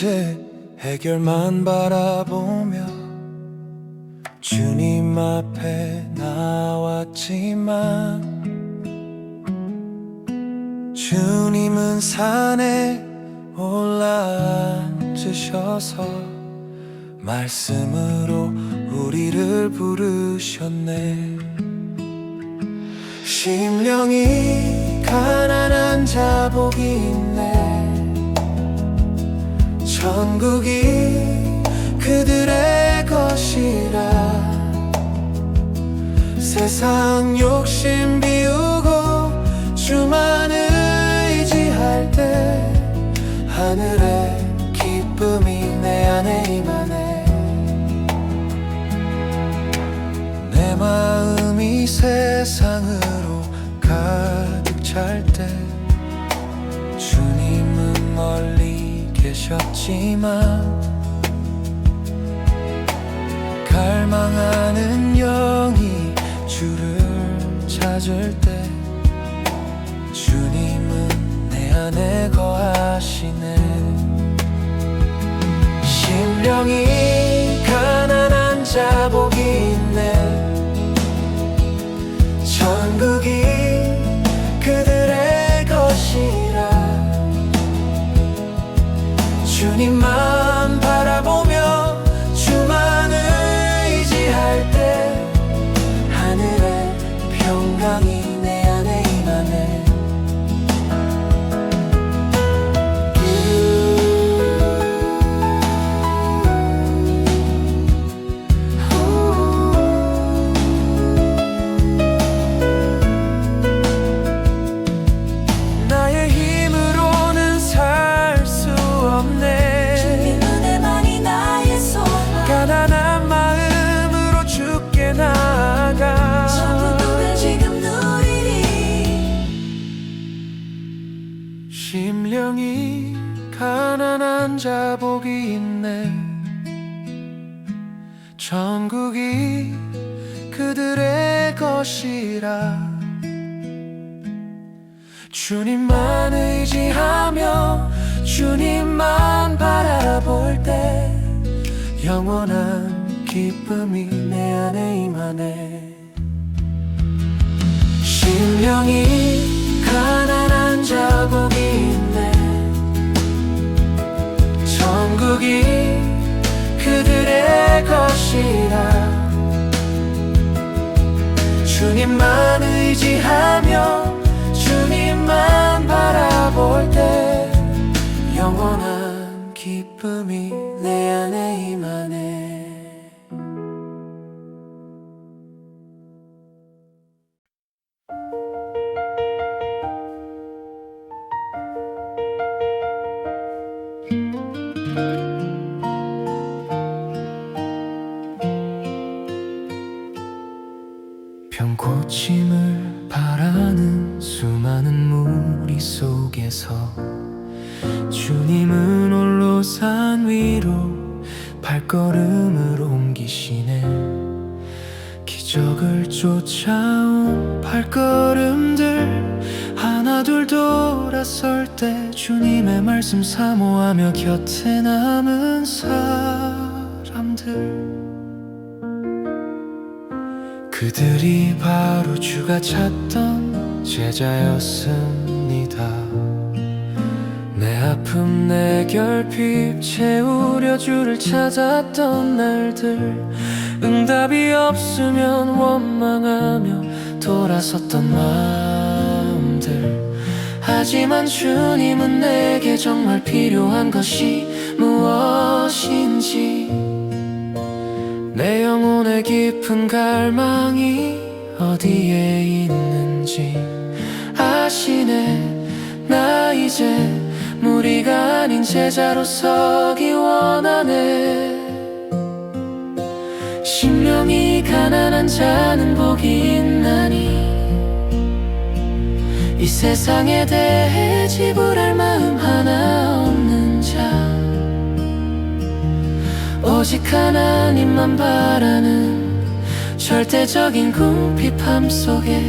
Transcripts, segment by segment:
문제 해결만 바라보며 주님 앞에 나왔지만 주님은 산에 올라앉으셔서 말씀으로 우리를 부르셨네. 심령이 가난한 자 복이 있네 천국이 그들의 것이라. 세상 욕심 비우고 주만 의지할 때 하늘의 계셨지만 갈망하는 영이 주를 찾을 때 주님은 내 안에 거하시네. 심령이 가난한 자 복이 있네. 천국이 그들의 것이라. 주님만 의지하며 주님만 바라볼 때 영원한 기쁨이 내 안에 임하네. 심령이 천국이 그들의 것이라. 주님만 의지하며 주님만 바라볼 때 영원한 기쁨이 내 안에 기적을 쫓아온 발걸음들 하나 둘 돌아설 때 주님의 말씀 사모하며 곁에 남은 사람들 그들이 바로 주가 찾던 제자였습니다. 내 아픔 내 결핍 채우려 주를 찾았던 날들 응답이 없으면 원망하며 돌아섰던 마음들. 하지만 주님은 내게 정말 필요한 것이 무엇인지. 내 영혼의 깊은 갈망이 어디에 있는지. 아시네. 나 이제 무리가 아닌 제자로 서기 원하네 심령이 가난한 자는 복이 있나니? 이 세상에 대해 지불할 마음 하나 없는 자. 오직 하나님만 바라는 절대적인 궁핍함 속에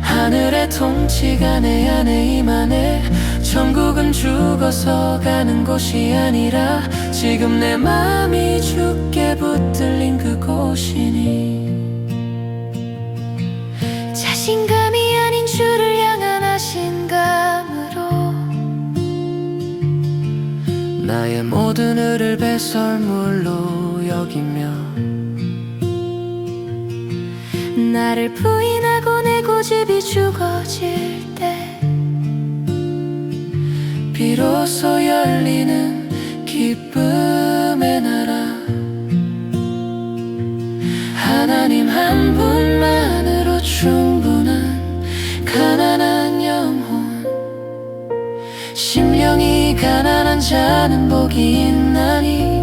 하늘의 통치가 내 안에 임하네. 천국은 죽어서 가는 곳이 아니라 지금 내 맘이 죽게 붙들린 그곳이니 자신감이 아닌 주를 향한 하신감으로 나의 모든 을을 배설물로 여기며 나를 부인하고 내 고집이 죽어질 때 비로소 열리는 기쁨 가난한 자는 복이 있나니?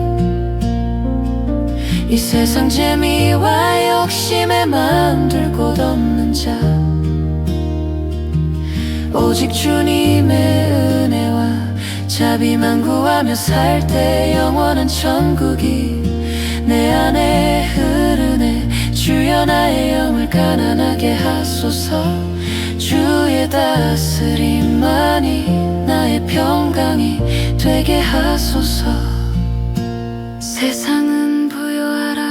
이 세상 재미와 욕심에 마음들 곳 없는 자. 오직 주님의 은혜와 자비만 구하며 살 때 영원한 천국이 내 안에 흐르네. 주여 나의 영을 가난하게 하소서 주의 다스림만이 나의 평강이 되게 하소서 세상은 부여하라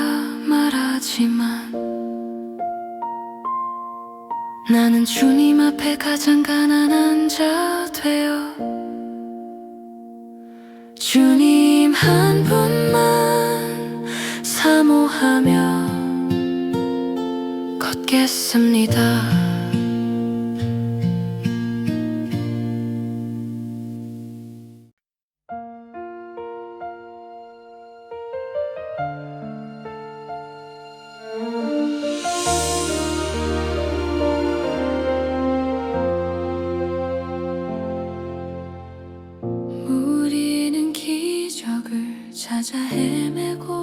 말하지만 나는 주님 앞에 가장 가난한 자 되어 주님 한 분만 사모하며 걷겠습니다. 찾아 헤매고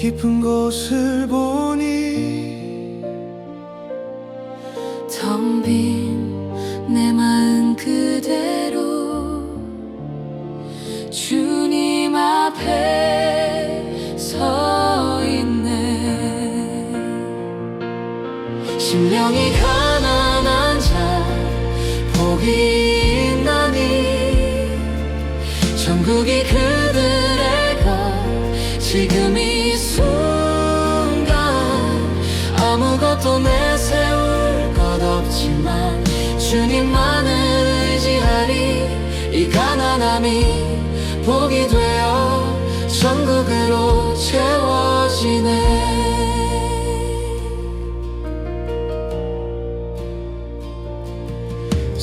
깊은 곳을 보니 텅 빈 내 마음 그대로 주님 앞에 서 있네. 심령이 가난한 자 복이 있나니 천국이 그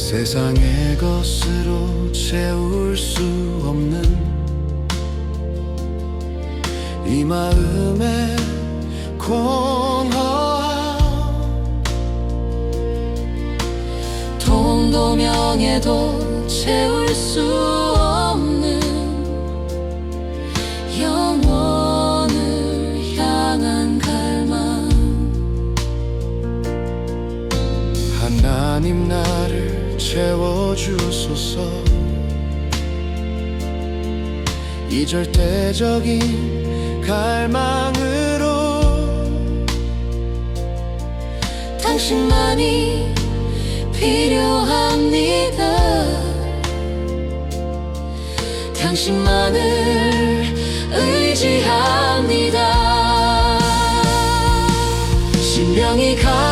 세상의 것으로 채울 수 없는 이 마음의 공허함 돈도 명예도 채울 수 없는 영원을 향한 갈망. 하나님 나를 채워주소서. 이 절대적인 갈망으로 당신만이 필요합니다. 당신만을 의지합니다. 심령이 가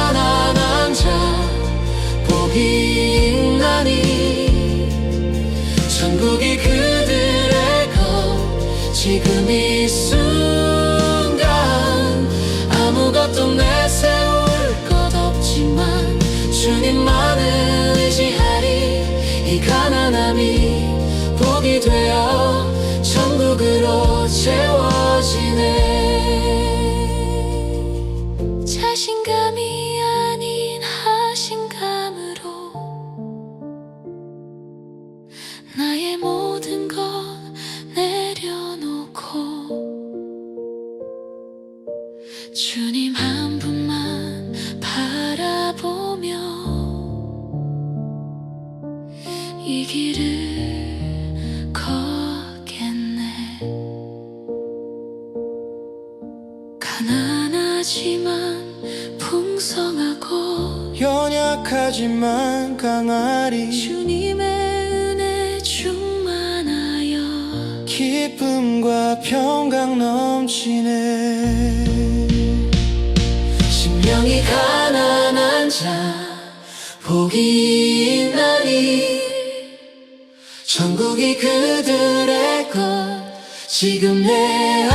자신감이 아닌 하신감으로 나의 모든 것 내려놓고 주님 한 분만 바라보며 이 길을 걷겠네. 가난 하지만 풍성하고 연약하지만 강하리 주님의 은혜 충만하여 기쁨과 평강 넘치네. 심령이 가난한 자 복이 있나니. 천국이 그들의 것 지금 내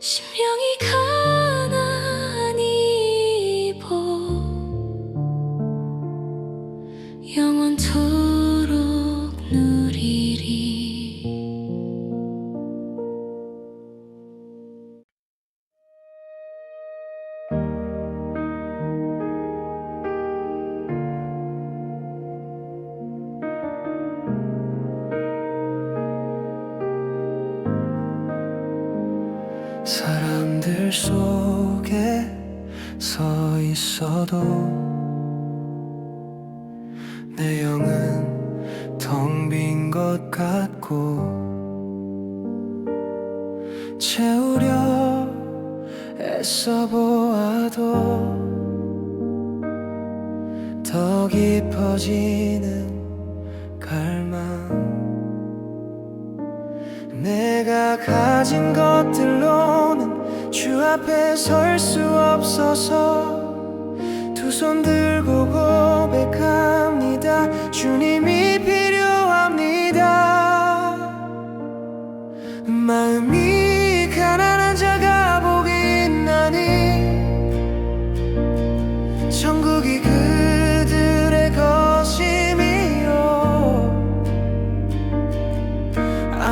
심령이 가 사람들 속에 서 있어도 내 영은 텅 빈 것 같고 채우려 애써 보아도 더 깊어지는 갈망. 내가 가진 것들로는 주 앞에 설 수 없어서 두 손 들고 고백합니다. 주님이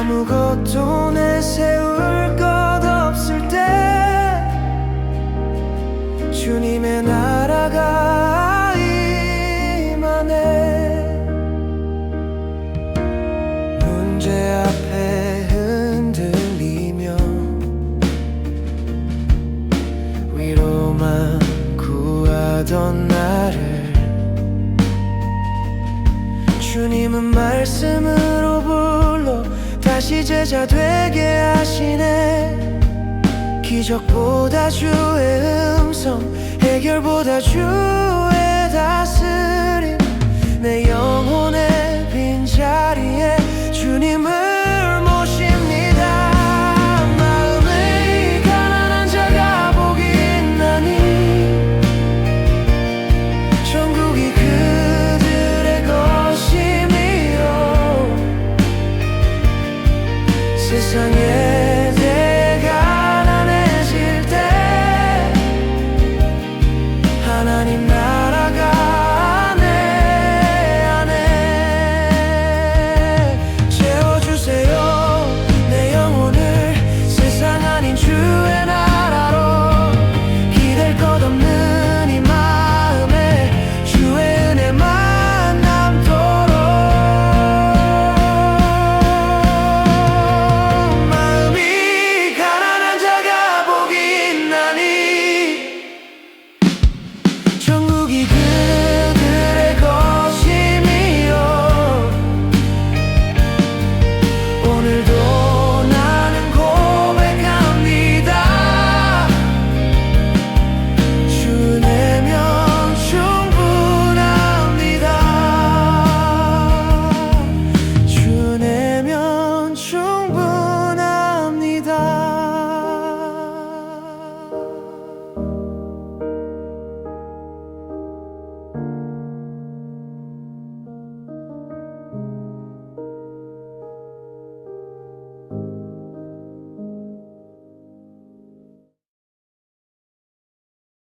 아무것도 내세울 것 없을 때 주님의 나라가 임하네. 문제 앞에 흔들리며 위로만 구하던 나를 주님은 말씀으로 다시 제자 되게 하시네. 기적보다 주의 음성 해결보다 주의 다스림. 내 영혼의 빈자리